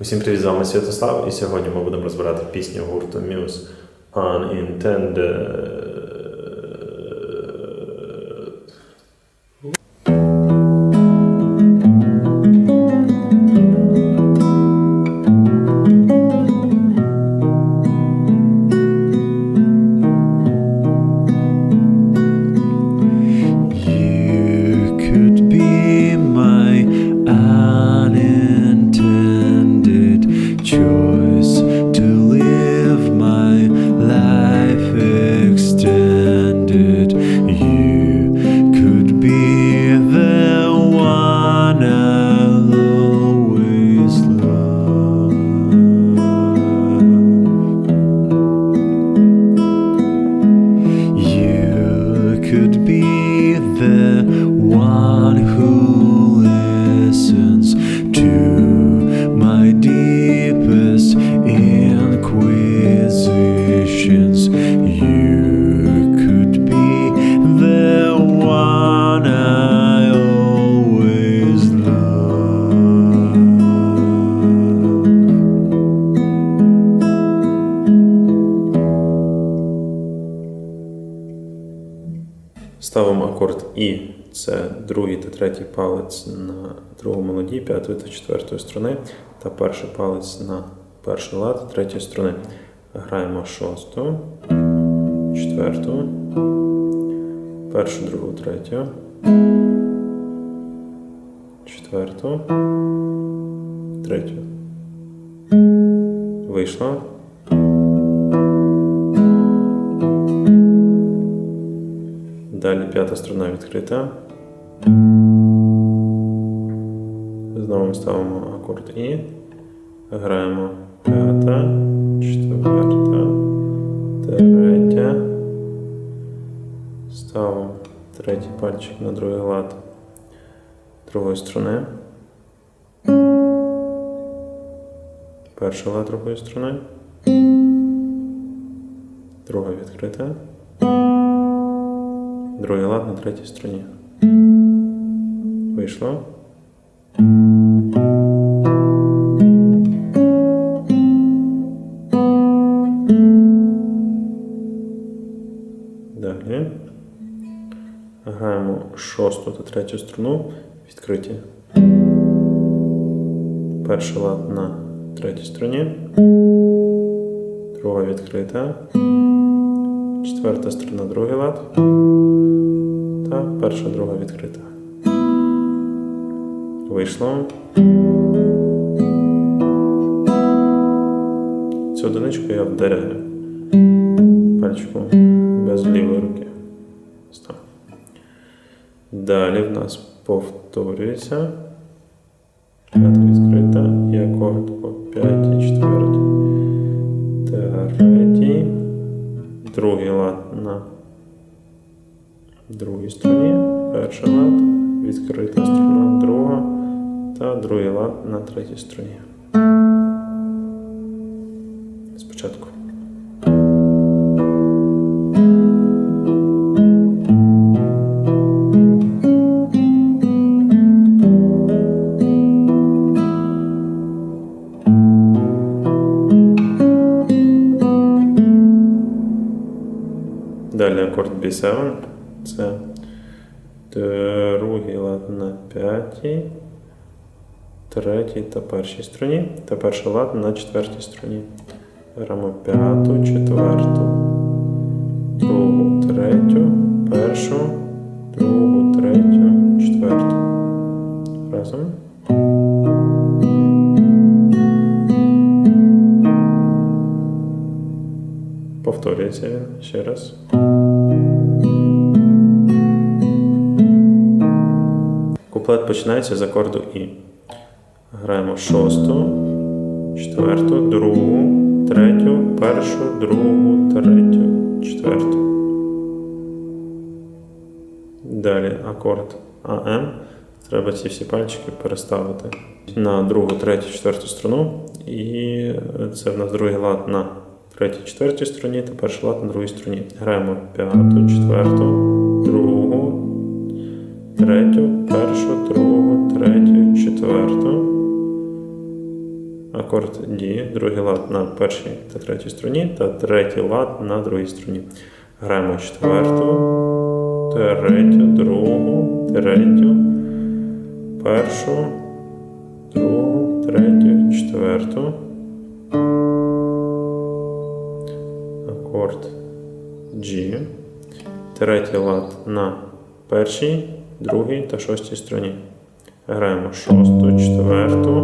Усім привіт, з вами Святослав, і сьогодні ми будемо розбирати пісню гурту Muse Unintended. Третій палець на другому ладі, п'ятої та четвертої струни, та перший палець на перший лад третьої струни. Граємо шосту, четверту, першу, другу, третю, четверту, третю. Вийшло. Далі п'ята струна відкрита. Ми ставимо акорд І. Граємо п'ята, четверта, третя. Ставимо третій пальчик на другий лад другої струни. Перший лад другої струни. Друга відкрита. Другий лад на третій струні. Вийшло. Граємо шосту та третю струну відкриті. Перший лад на третій струні. Друга відкрита. Четверта струна, другий лад. Та перша, друга відкрита. Вийшло. Цю одиничку я вдаряю пальчиком без лівої руки. Далі в нас повторюється. П'ята відкрита і акорд по п'ятій, четвертій, третій. Другий лад на другій струні, перший лад, відкрита струна, друга та другий лад на третій струні. Спочатку. Далі акорд B7. Це другий лад на п'ятій, третій та першій струні, та перший лад на четвертій струні. Беремо п'яту, четверту, другу, третю, першу, другу, третю, четверту. Разом. Повторюється він ще раз. Куплет починається з акорду І. Граємо шосту, четверту, другу, третю, першу, другу, третю, четверту. Далі акорд АМ. Треба ці всі пальчики переставити на другу, третю, четверту струну. І це в нас другий лад на третій, четвертій струні та перший лад на другій струні. Граємо п'яту, четверту, третю, першу, другу, третю, четверту. акорд D, другий лад на першій та третій струні, та третій лад на другій струні. Граємо четверту, третю, другу, третю, першу, другу, третю, четверту. Акорд G. Третій лад на першій, другій та шостій струні. Граємо шосту, четверту,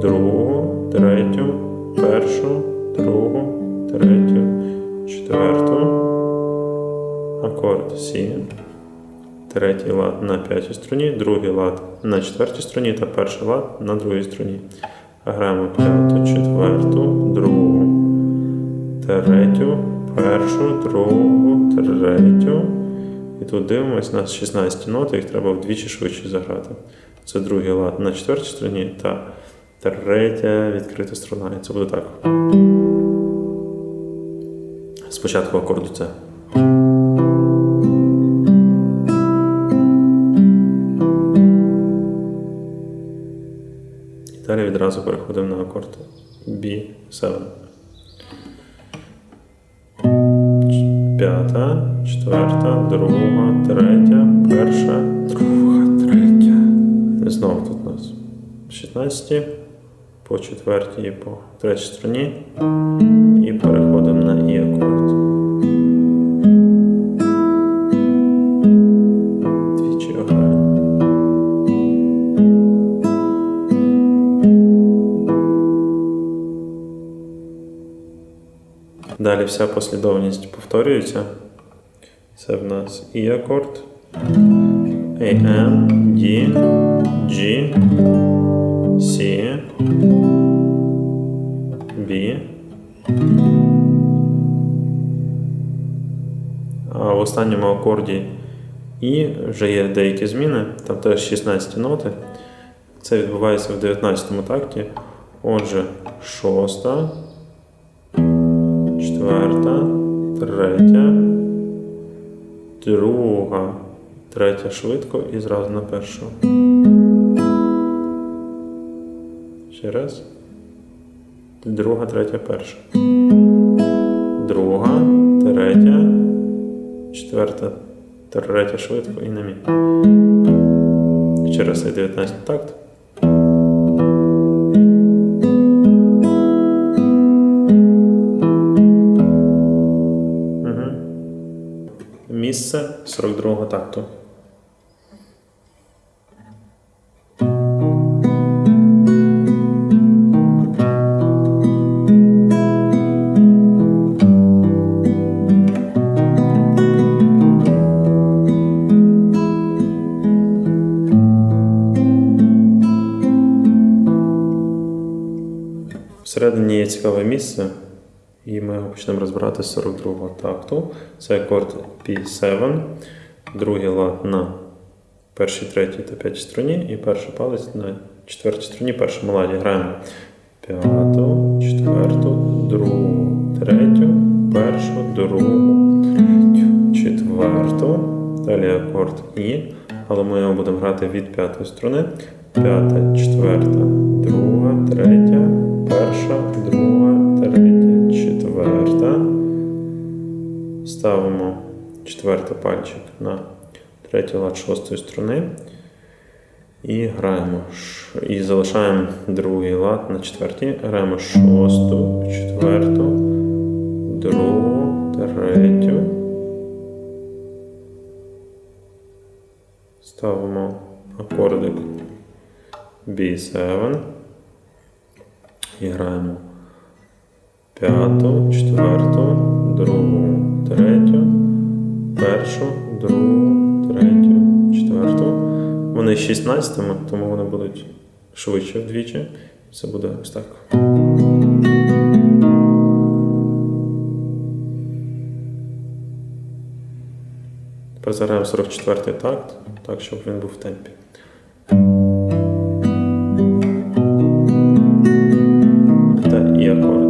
другу, третю, першу, другу, третю, четверту. Акорд С. Третій лад на п'ятій струні, другий лад на четвертій струні та перший лад на другій струні. Граємо п'яту, четверту, другу, третю, першу, другу, третю. І тут дивимось, у нас 16 ноти, їх треба вдвічі швидше заграти. Це другий лад на четвертій струні та третя відкрита струна. І це буде так. Спочатку акорду С. І далі відразу переходимо на акорд B7. П'ята, четверта, друга, третя, перша, друга, третя. Знову тут у нас 16 по четвертій і по третій струні. І переходимо на І акорд. Двічі граємо. Далі вся послідовність повторюється. Це в нас І акорд, AM, D, G, C, B. А в останньому акорді І вже є деякі зміни, там теж 16 ноти. Це відбувається в 19 такті. Отже, шоста, четверта, третя, друга, третя швидко і зразу на першу. Ще раз. Друга, третя, перша. Друга, третя, четверта, третя швидко і на мі. Ще раз цей 19 такт. Місце 42-го такту. Всередині є цікаве місце, і ми його почнемо розбирати з 42-го такту. Це акорд P7, другий лад на першій, третій та п'ятій струні, і перший палець на четвертій струні, першому ладі. Граємо п'яту, четверту, другу, третю, першу, другу, четверту. Далі акорд І, але ми його будемо грати від п'ятої струни. П'ята, четверта, друга, третя, перша, друга, четверта. Ставимо четвертий пальчик на третій лад шостої струни. І граємо. І залишаємо другий лад на четвертій. Граємо шосту, четверту, другу, третю. Ставимо акордик B7. І граємо п'яту, четверту, другу, третю, першу, другу, третю, четверту. Вони 16, тому вони будуть швидше вдвічі. Це буде ось так. Тепер заграємо 44-й такт, так, щоб він був в темпі. Та і акорд.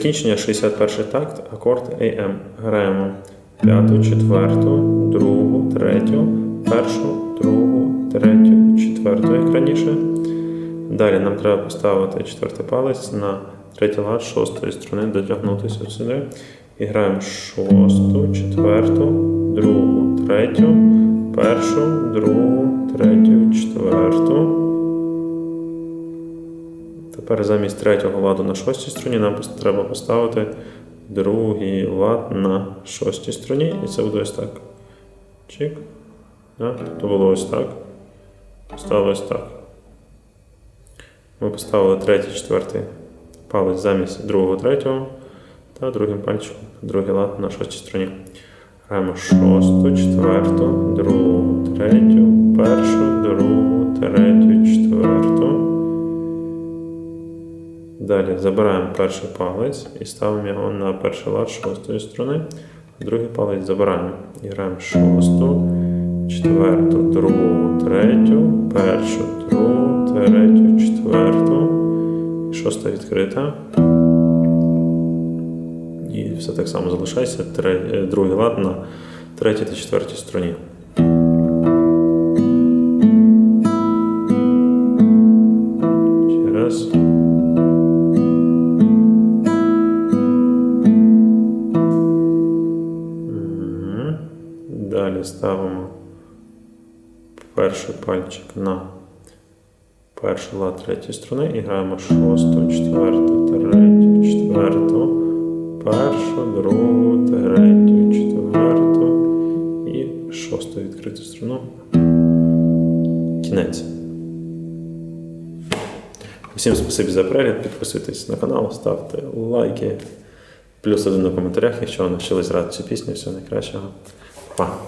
Закінчення 61 такт, акорд AM. Граємо п'яту, четверту, другу, третю, першу, другу, третю, четверту, як раніше. Далі нам треба поставити четвертий палець на третій лад шостої струни, дотягнутися сюди. І граємо шосту, четверту, другу, третю, першу, другу, третю, четверту. Тепер замість третього ладу на шостій струні нам треба поставити другий лад на шостій струні, і це буде ось так. Чик. Да? Тобто було ось так. Стало ось так. Ми поставили третій, четвертий палець замість другого, третього та другим пальчиком другий лад на шостій струні. Граємо шосту, четверту, другу, третю, першу, другу, третю, четверту. Далі забираємо перший палець і ставимо його на перший лад шостої струни. Другий палець забираємо і граємо шосту, четверту, другу, третю, першу, другу, третю, четверту. Шоста відкрита. І все так само залишається. Е, Другий лад на третій та четвертій струні. Перший пальчик на перший лад третьої струни і граємо шосту, четверту, третю, четверту, першу, другу, третю, четверту і шосту відкриту струну. Кінець. Всім спасибі за перегляд. Підписуйтесь на канал, ставте лайки. Плюс один у коментарях, якщо ви навчились грати цю пісню. Всього найкращого. Па!